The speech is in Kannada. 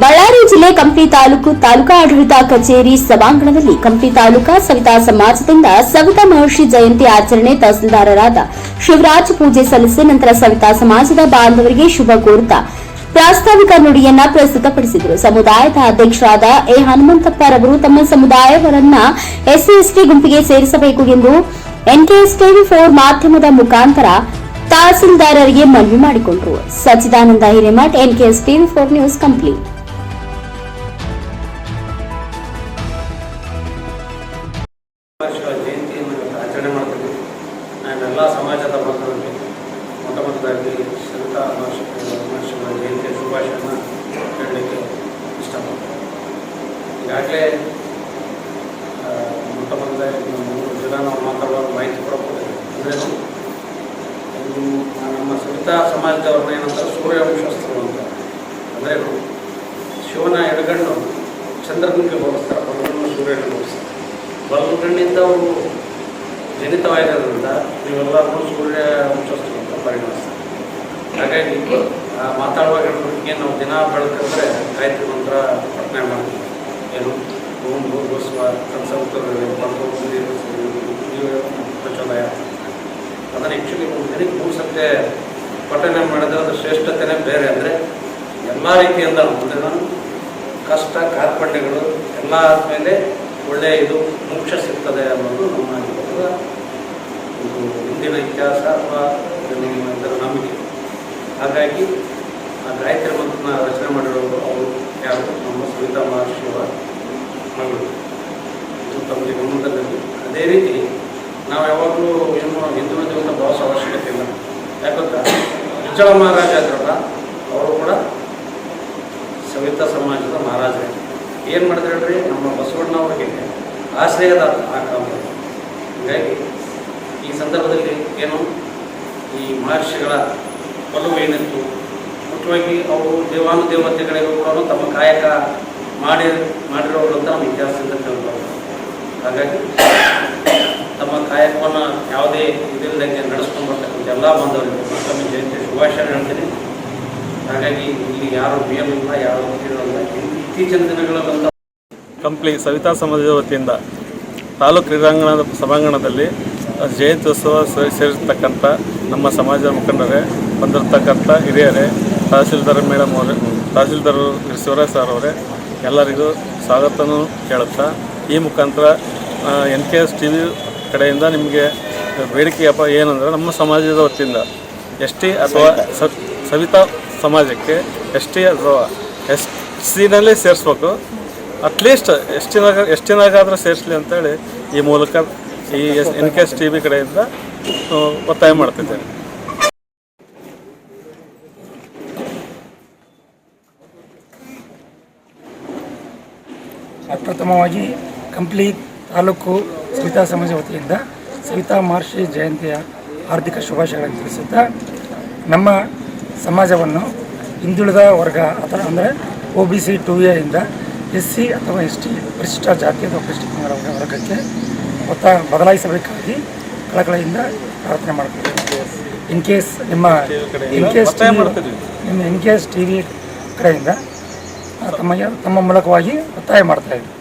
ಬಳ್ಳಾರಿ ಜಿಲ್ಲೆ ಕಂಪ್ಲಿ ತಾಲೂಕು ತಾಲೂಕಾ ಆಡಳಿತ ಕಚೇರಿ ಸಭಾಂಗಣದಲ್ಲಿ ಕಂಪ್ಲಿ ತಾಲೂಕಾ ಸವಿತಾ ಸಮಾಜದಿಂದ ಸವಿತಾ ಮಹರ್ಷಿ ಜಯಂತಿ ಆಚರಣೆ ತಹಸೀಲ್ದಾರರಾದ ಶಿವರಾಜ್ ಪೂಜೆ ಸಲ್ಲಿಸಿ ನಂತರ ಸವಿತಾ ಸಮಾಜದ ಬಾಂಧವರಿಗೆ ಶುಭ ಕೋರುತ್ತಾ ಪ್ರಾಸ್ತಾವಿಕ ನುಡಿಯನ್ನ ಪ್ರಸ್ತುತಪಡಿಸಿದರು. ಸಮುದಾಯದ ಅಧ್ಯಕ್ಷರಾದ ಎ ಹನುಮಂತಪ್ಪರವರು ತಮ್ಮ ಸಮುದಾಯವರನ್ನ ಎಸ್ಸಿ ಎಸ್ಟಿ ಗುಂಪಿಗೆ ಸೇರಿಸಬೇಕು ಎಂದು ಎನ್ಕೆಎಸ್ ಟಿವಿ ಫೋರ್ ಮಾಧ್ಯಮದ ಮುಖಾಂತರ ತಹಸೀಲ್ದಾರರಿಗೆ ಮನವಿ ಮಾಡಿಕೊಂಡರು. Sachidananda Hiremath NKS TV four news complete ಈಗಾಗಲೇ ಮೊಟ್ಟ ಮೊದಲಾಗಿ ಮೂರು ಜನ ನಾವು ಮಾತಾಡುವಾಗ ಮಾಹಿತಿ ಕೊಡಬಹುದು. ಅಂದರೆ ನಮ್ಮ ಸವಿತಾ ಸಮಾಜದವ್ರನ್ನ ಏನಂತಾರೆ, ಸೂರ್ಯವಂಶಸ್ಥರು ಅಂತ. ಅಂದರೆ ಶಿವನ ಎಡಗಣ್ಣು ಚಂದ್ರನಿಗೆ ಹೋಲಿಸ್ತಾರೆ ಬಲಗಣ್ಣು ಸೂರ್ಯನಿಗೆ ಹೋಲಿಸ್ತಾರೆ ಬಲಗಣ್ಣಿಂದ ಅವರು ಜನಿತವಾಗಿರೋದ್ರಿಂದ ನೀವೆಲ್ಲರೂ ಸೂರ್ಯ ವಂಶಸ್ಥರು ಅಂತ ಪರಿಗಣಿಸ್ತಾರೆ. ಹಾಗಾಗಿ ಮಾತಾಡುವಾಗ ಏನು ನಾವು ದಿನ ಬೆಳಕಂದ್ರೆ ಗಾಯತ್ರಿ ಮಂತ್ರ ಪಠನೆ ಮಾಡ್ತೀವಿ. ಏನು? ಭೂರ್ಭಸ್ವ ಕನ್ಸಲ್ತರು ಪ್ರಚೋದಯ. ಅದನ್ನು ಆ್ಯಕ್ಚುಲಿ ಒಂದು ದಿನಕ್ಕೆ ಮೂರು ಸತ್ಯ ಪಠನೆ ಮಾಡಿದ್ರೆ ಅದು ಶ್ರೇಷ್ಠತೆನೇ ಬೇರೆ ಅಂದರೆ ಎಲ್ಲ ರೀತಿಯಿಂದ ಅಂದರೆ ನಾನು ಕಷ್ಟ, ಕಾರ್ಪಣ್ಯಗಳು ಎಲ್ಲ ಆದಮೇಲೆ ಒಳ್ಳೆಯ ಇದು ಮೋಕ್ಷ ಸಿಗ್ತದೆ ಅನ್ನೋದು ನಮ್ಮ ಒಂದು ಹಿಂದಿನ ಇತಿಹಾಸ ಅಥವಾ ಇದರ ನಂಬಿಕೆ. ಹಾಗಾಗಿ ಆ ಗಾಯತ್ರಿ ಮಂತ್ರನ ರಚನೆ ಮಾಡಿರೋರು ಅವರು ಯಾರು? ಸವಿತಾ ಮಹರ್ಷಿಯವರ ಮಗಳು. ತಮಗೆ ಗಮನದಲ್ಲಿರಲಿ ಅದೇ ರೀತಿ ನಾವು ಯಾವಾಗಲೂ ಏನು ಹಿಂದೂ ಜೀವನ ಭಾವಿಸೋ ಅವಶ್ಯಕತೆ ಇಲ್ಲ. ಯಾಕಂದ್ರೆ ಉಜ್ಜಳ ಮಹಾರಾಜ ಇದ್ರಲ್ಲ, ಅವರು ಕೂಡ ಸವಿತಾ ಸಮಾಜದ ಮಹಾರಾಜರೇ. ಏನು ಮಾಡಿದ್ರೆ ಹೇಳ್ರಿ? ನಮ್ಮ ಬಸವಣ್ಣವ್ರಿಗೆ ಆಶ್ರಯದಾತ ಆ ಕಾಲದಲ್ಲಿ ಹೀಗಾಗಿ ಈ ಸಂದರ್ಭದಲ್ಲಿ ಏನು ಈ ಮಹರ್ಷಿಗಳ ಒಲವು ಏನಿತ್ತು? ಮುಖ್ಯವಾಗಿ ಅವರು ದೇವಾನುದೇವತೆಗಳಿಗೂ ಕೂಡ ತಮ್ಮ ಕಾಯಕ ಮಾಡಿ ಮಾಡಿರೋರು ಅಂತ ನಮ್ಮ ಇತಿಹಾಸದಿಂದ ತಿಳ್ಬೋದು ಹಾಗಾಗಿ ತಮ್ಮ ಕಾಯಕವನ್ನು ಯಾವುದೇ ಇದಿಲ್ಲದಂಗೆ ನಡೆಸ್ಕೊಂಡು ಬರ್ತಕ್ಕಂಥ ಎಲ್ಲ ಬಂದವರಿಗೆ ಮತ್ತೊಮ್ಮೆ ಜಯಂತಿ ಶುಭಾಶಯ ಹೇಳ್ತೀನಿ. ಹಾಗಾಗಿ ಇಲ್ಲಿ ಯಾರು ನಿಯಮ ಇಲ್ಲ, ಯಾರು ಇರೋಲ್ಲ ಇತ್ತೀಚಿನ ಬಂದ ಕಂಪ್ಲಿ ಸವಿತಾ ಸಮಾಜದ ವತಿಯಿಂದ ತಾಲೂಕು ಕ್ರೀಡಾಂಗಣದ ಸಭಾಂಗಣದಲ್ಲಿ ಜಯಂತ್ಯೋತ್ಸವ ಸೇರಿರ್ತಕ್ಕಂಥ ನಮ್ಮ ಸಮಾಜದ ಮುಖಂಡರೇ, ಬಂದಿರತಕ್ಕಂಥ ಹಿರಿಯರೇ ತಹಸೀಲ್ದಾರ್ ಮೇಡಮ್ ಅವರೇ ತಹಸೀಲ್ದಾರ್ ಶಿವರಾಜ್ ಸರ್ ಅವರೇ ಎಲ್ಲರಿಗೂ ಸ್ವಾಗತನೂ ಕೇಳುತ್ತಾ, ಈ ಮುಖಾಂತರ N K S T V ಕಡೆಯಿಂದ ನಿಮಗೆ ಬೇಡಿಕೆ ಅಪ ಏನಂದರೆ ನಮ್ಮ ಸಮಾಜದ ವತಿಯಿಂದ ಎಸ್ ಟಿ ಅಥವಾ ಸವಿತಾ ಸಮಾಜಕ್ಕೆ ಎಸ್ ಟಿ ಅಥವಾ ಎಸ್ ಸಿನಲ್ಲೇ ಸೇರಿಸ್ಬೇಕು. ಅಟ್ಲೀಸ್ಟ್ ಎಷ್ಟಿನಾಗ ಎಷ್ಟಿನಾಗಾದರೂ ಸೇರಿಸಲಿ ಅಂತೇಳಿ ಈ ಮೂಲಕ ಈ S, N K S T V ಕಡೆಯಿಂದ ಒತ್ತಾಯ ಮಾಡ್ತಿದ್ದೇನೆ. ಪ್ರಥಮವಾಗಿ ಕಂಪ್ಲಿ ತಾಲೂಕು ಸವಿತಾ ಸಮಾಜ ವತಿಯಿಂದ ಸವಿತಾ ಮಹರ್ಷಿ ಜಯಂತಿಯ ಹಾರ್ದಿಕ ಶುಭಾಶಯಗಳನ್ನು ತಿಳಿಸುತ್ತಾ ನಮ್ಮ ಸಮಾಜವನ್ನು ಹಿಂದುಳಿದ ವರ್ಗ ಅಥವಾ ಅಂದರೆ ಒ ಬಿ ಸಿ ಟು ಎಯಿಂದ ಎಸ್ ಸಿ ಅಥವಾ ಎಸ್ ಟಿ ಪರಿಶಿಷ್ಟ ಜಾತಿ ಅಥವಾ ಪರಿಶಿಷ್ಟ ಪಂಗಡ ವರ್ಗಕ್ಕೆ ಒತ್ತ ಬದಲಾಯಿಸಬೇಕಾಗಿ ಕಳಕಳಿಯಿಂದ ಪ್ರಾರ್ಥನೆ ಮಾಡ್ತೀವಿ ಇನ್ ಕೇಸ್ ನಿಮ್ಮ ಇನ್ ಕೇಸ್. ನಿಮ್ಮ ಇನ್ ಕೇಸ್ ಟಿ ವಿ ಕಡೆಯಿಂದ ತಮ್ಮ ತಮ್ಮ ಮೂಲಕವಾಗಿ ಒತ್ತಾಯ ಮಾಡ್ತಾ ಇದ್ದೀವಿ